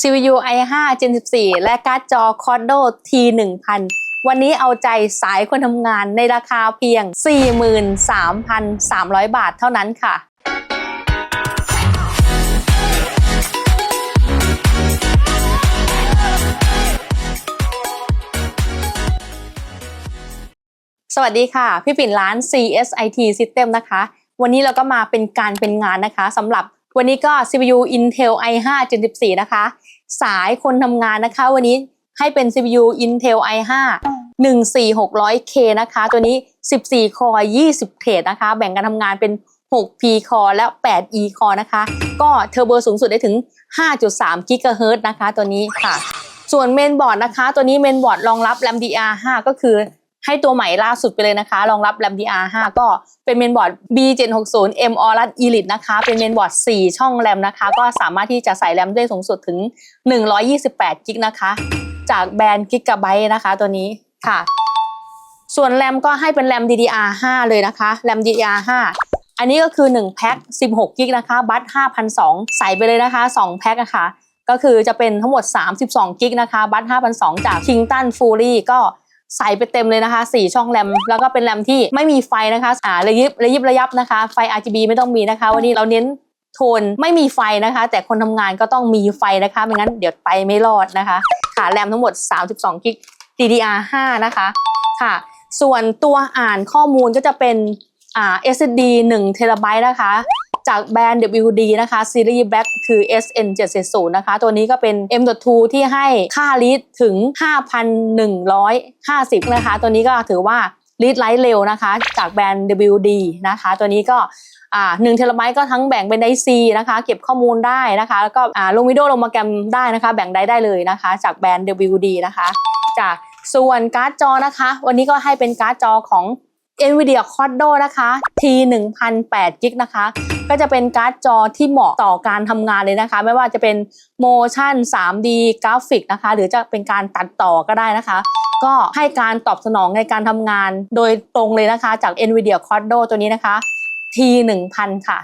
CPU i5 Gen 14 และการ์ดจอ Cordo T1000 วันนี้เอาใจสายคนทำงานในราคาเพียง 43,300 บาทเท่านั้นค่ะสวัสดีค่ะ พี่ปิ่นร้าน CSIT System นะคะ วันนี้เราก็มาเป็นการเป็นงานนะคะสำหรับวันนี้ก็ CPU Intel i5 Gen 14 นะคะ สายคนทำงานนะคะ วันนี้ให้เป็น CPU Intel i5 14600K นะคะ ตัวนี้ 14 คอร์20 เทรดนะคะ แบ่งการทำงานเป็น 6P คอร์และ 8E คอร์นะคะ ก็เทอร์โบสูงสุดได้ถึง 5.3 GHz นะคะ ตัวนี้ค่ะ ส่วนเมนบอร์ดนะคะ ตัวนี้เมนบอร์ดรองรับ RAM DR5 ก็คือ ให้ตัวใหม่ล่าสุดไปเลยนะคะรองรับ RAM DR5 ก็เป็นเมนบอร์ด B760 M Aorus Elite นะคะ เป็นเมนบอร์ด 4 ช่อง RAM นะคะ ก็สามารถที่จะใส่ RAM ได้สูงสุดถึง 128กิกนะคะ จากแบรนด์ Gigabyte นะคะตัวนี้ค่ะ ส่วน RAM ก็ให้เป็น RAM DDR5 เลยนะคะ RAM DDR5 อันนี้ก็คือ 1 แพ็ค16กิกนะคะ บัต5,200ใส่ไปเลยนะคะ 2 แพ็คอะค่ะก็คือจะเป็นทั้งหมด 32กิกนะคะ บัต5,200จาก Kingston Fury ก็ ใส่ไปเต็มเลยนะคะ 4 ช่องแรม แล้วก็เป็นแรมที่ไม่มีไฟนะคะอ่าระยิบระยิบระยับนะคะ ไฟ RGB ไม่ต้องมีนะคะ วันนี้เราเน้นโทนไม่มีไฟนะคะ แต่คนทำงานก็ต้องมีไฟนะคะไม่งั้นเดี๋ยวไปไม่รอดนะคะ ค่ะแรมทั้งหมด 32กิก DDR5 นะคะค่ะ ส่วนตัวอ่านข้อมูลก็จะเป็นอ่า SSD 1เทราไบต์นะคะ จากแบรนด์ WD นะคะซีรีส์ Black คือ SN770 นะคะ ตัวนี้ก็เป็น M.2 ที่ให้ค่ารีดถึง 5,150 นะคะ ตัวนี้ก็ถือว่ารีดไลท์เร็วนะคะ จากแบรนด์ WD นะคะ ตัวนี้ก็อ่า1เทราไบต์ก็ทั้งแบ่งเป็นไดซีนะคะ เก็บข้อมูลได้นะคะ แล้วก็ลงวิดีโอลงโปรแกรมได้นะคะ แบ่งได้ได้เลยนะคะ จากแบรนด์ WD นะคะ จากส่วนการ์ดจอนะคะ วันนี้ก็ให้เป็นการ์ดจอของ NVIDIA Cordo นะคะ T 1 0 0กิกนะคะ ก็จะเป็นการ์ดจอที่เหมาะต่อการทำงานเลยนะคะ ไม่ว่าจะเป็น motion 3D กราฟิกนะคะ หรือจะเป็นการตัดต่อก็ได้นะคะ ก็ให้การตอบสนองในการทำงานโดยตรงเลยนะคะจาก NVIDIA Cordo ตัวนี้นะคะ T 1 0 0 0 ค่ะ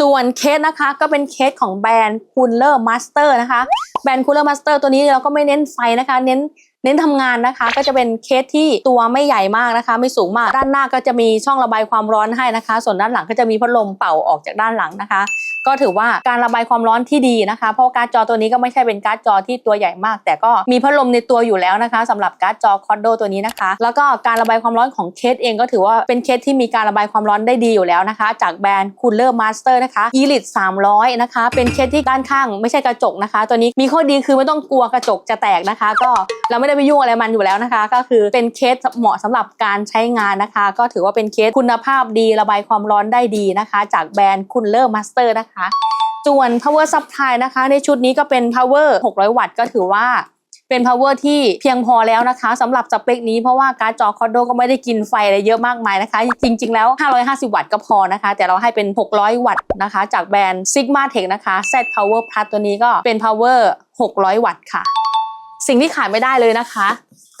ส่วนเคสนะคะก็เป็นเคสของแบรนด์ Cooler Master นะคะ แบรนด์ Cooler Master ตัวนี้เราก็ไม่เน้นไฟนะคะ เน้น เน้นทำงานนะคะ ก็จะเป็นเคสที่ตัวไม่ใหญ่มากนะคะ ไม่สูงมากด้านหน้าก็จะมีช่องระบายความร้อนให้นะคะ ส่วนด้านหลังก็จะมีพัดลมเป่าออกจากด้านหลังนะคะ ก็ถือว่าการระบายความร้อนที่ดีนะคะ เพราะการ์ดจอตัวนี้ก็ไม่ใช่เป็นการ์ดจอที่ตัวใหญ่มาก แต่ก็มีพัดลมในตัวอยู่แล้วนะคะสำหรับการ์ดจอคอ d โดตัวนี้นะคะ แล้วก็การระบายความร้อนของเคสเองก็ถือว่าเป็นเคสที่มีการระบายความร้อนได้ดีอยู่แล้วนะคะ จากแบรนด์ Cooler Master นะคะ Elite 300 นะคะ เป็นเคสที่ด้านข้างไม่ใช่กระจกนะคะ ตัวนี้มีข้อดีคือไม่ต้องกลัวกระจกจะแตกนะคะ ก็เราไม่ได้ไปยุ่งอะไรมันอยู่แล้วนะคะ ก็คือเป็นเคสเหมาะสำหรับการใช้งานนะคะ ก็ถือว่าเป็นเคสคุณภาพดีระบายความร้อนได้ดีนะคะ จากแบรนด์ Cooler Master นะคะส่วน power supply นะคะ ในชุดนี้ก็เป็น power 600 วัตต์ก็ถือว่าเป็น power ที่เพียงพอแล้วนะคะสำหรับสเปคนี้เพราะว่าการ์ดจอ Cordo ก็ไม่ได้กินไฟอะไรเยอะมากมายนะคะ จริง ๆ แล้ว 550 วัตต์ก็พอนะคะ แต่เราให้เป็น 600 วัตต์นะคะ จากแบรนด์ Sigma Tech นะคะ Z Power Plus ตัวนี้ก็เป็น power 600 วัตต์ค่ะ สิ่งที่ขาดไม่ได้เลยนะคะ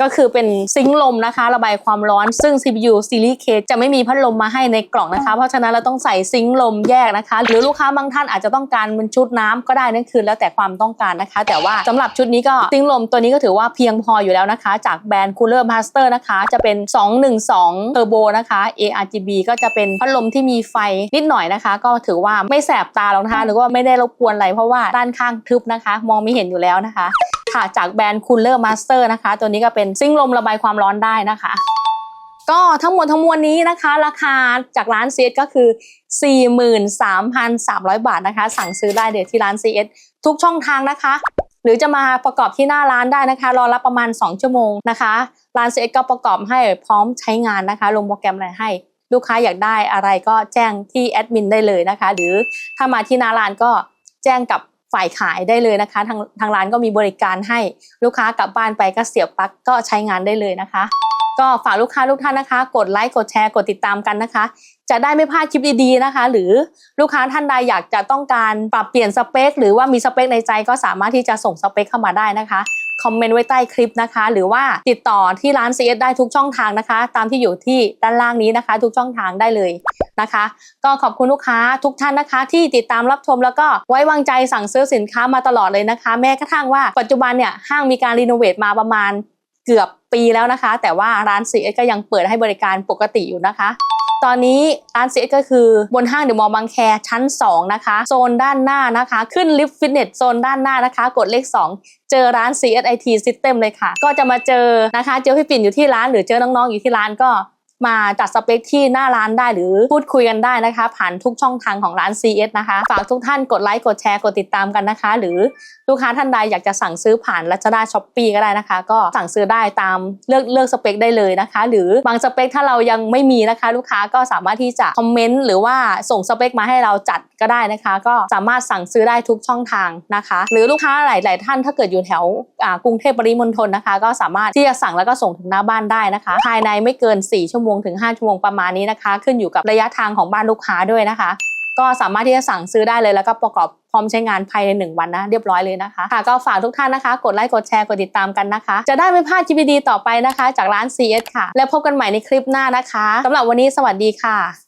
ก็คือเป็นซิงค์ลมนะคะ ระบายความร้อนซึ่ง CPU Series K จะไม่มีพัดลมมาให้ในกล่องนะคะ เพราะฉะนั้นเราต้องใส่ซิงค์ลมแยกนะคะ หรือลูกค้าบางท่านอาจจะต้องการเป็นชุดน้ำก็ได้นั่นคือแล้วแต่ความต้องการนะคะ แต่ว่าสำหรับชุดนี้ก็ซิงค์ลมตัวนี้ก็ถือว่าเพียงพออยู่แล้วนะคะ จากแบรนด์ Cooler Master นะคะ จะเป็น 212 Turbo นะคะ ARGB ก็จะเป็นพัดลมที่มีไฟนิดหน่อยนะคะ ก็ถือว่าไม่แสบตาหรอกนะคะหรือว่าไม่ได้รบกวนอะไรเพราะว่าด้านข้างทึบนะคะ มองไม่เห็นอยู่แล้วนะคะ ค่ะจากแบรนด์ Cooler Master นะคะ ตัวนี้ก็เป็นซิงลมระบายความร้อนได้นะคะ ก็ทั้งหมดทั้งมวลนี้นะคะ ราคาจากร้าน CS ก็คือ 43,300 บาทนะคะ สั่งซื้อได้เดี๋ยวที่ร้าน CS ทุกช่องทางนะคะ หรือจะมาประกอบที่หน้าร้านได้นะคะ รอรับประมาณ 2 ชั่วโมงนะคะ ร้าน CS ก็ประกอบให้พร้อมใช้งานนะคะ ลงโปรแกรมอะไรให้ลูกค้าอยากได้อะไรก็แจ้งที่แอดมินได้เลยนะคะ หรือถ้ามาที่หน้าร้านก็แจ้งกับ ฝ่ายขายได้เลยนะคะ ทางทางร้านก็มีบริการให้ลูกค้ากลับบ้านไปก็เสียบปลั๊กก็ใช้งานได้เลยนะคะ ก็ฝากลูกค้าทุกท่านนะคะ กดไลค์กดแชร์กดติดตามกันนะคะ จะได้ไม่พลาดคลิปดีๆนะคะ หรือลูกค้าท่านใดอยากจะต้องการปรับเปลี่ยนสเปค หรือว่ามีสเปคในใจก็สามารถที่จะส่งสเปคเข้ามาได้นะคะ คอมเมนต์ไว้ใต้คลิปนะคะ หรือว่าติดต่อที่ร้าน CS ได้ทุกช่องทางนะคะ ตามที่อยู่ที่ด้านล่างนี้นะคะ ทุกช่องทางได้เลยนะคะ ก็ขอบคุณลูกค้าทุกท่านนะคะ ที่ติดตามรับชมแล้วก็ไว้วางใจสั่งซื้อสินค้ามาตลอดเลยนะคะ แม้กระทั่งว่าปัจจุบันเนี่ยห้างมีการรีโนเวทมาประมาณเกือบปีแล้วนะคะ แต่ว่าร้าน CS ก็ยังเปิดให้บริการปกติอยู่นะคะ ตอนนี้ร้าน CS ก็คือบนห้างเดอะมอลล์บางแคชั้น 2 นะคะ โซนด้านหน้านะคะ ขึ้นลิฟต์ฟิตเนสโซนด้านหน้านะคะ กดเลข 2 เจอร้าน CSIT System เลยค่ะ ก็จะมาเจอนะคะ เจอพี่ปิ่นอยู่ที่ร้านหรือเจอน้องๆอยู่ที่ร้านก็ มาจัดสเปคที่หน้าร้านได้หรือพูดคุยกันได้นะคะ ผ่านทุกช่องทางของร้าน CS นะคะ ฝากทุกท่านกดไลค์กดแชร์กดติดตามกันนะคะ หรือลูกค้าท่านใดอยากจะสั่งซื้อผ่าน Lazada Shopee ก็ได้นะคะ ก็สั่งซื้อได้ตามเลือกเลือกสเปคได้เลยนะคะ หรือบางสเปคถ้าเรายังไม่มีนะคะ ลูกค้าก็สามารถที่จะคอมเมนต์หรือว่าส่งสเปคมาให้เราจัดก็ได้นะคะ ก็สามารถสั่งซื้อได้ทุกช่องทางนะคะ หรือลูกค้าหลาย ๆ ท่านถ้าเกิดอยู่แถวกรุงเทพปริมณฑลนะคะ ก็สามารถที่จะสั่งแล้วก็ส่งถึงหน้าบ้านได้นะคะ ภายในไม่เกิน 4 ชั่วโมงถึง 5 ชั่วโมงประมาณนี้นะคะ ขึ้นอยู่กับระยะทางของบ้านลูกค้าด้วยนะคะ ก็สามารถที่จะสั่งซื้อได้เลยแล้วก็ประกอบพร้อมใช้งานภายใน 1 วันนะ เรียบร้อยเลยนะคะค่ะก็ฝากทุกท่านนะคะ กดไลค์กดแชร์กดติดตามกันนะคะ จะได้ไม่พลาด GPD ต่อไปนะคะ จากร้าน CS ค่ะ แล้วพบกันใหม่ในคลิปหน้านะคะสำหรับวันนี้สวัสดีค่ะ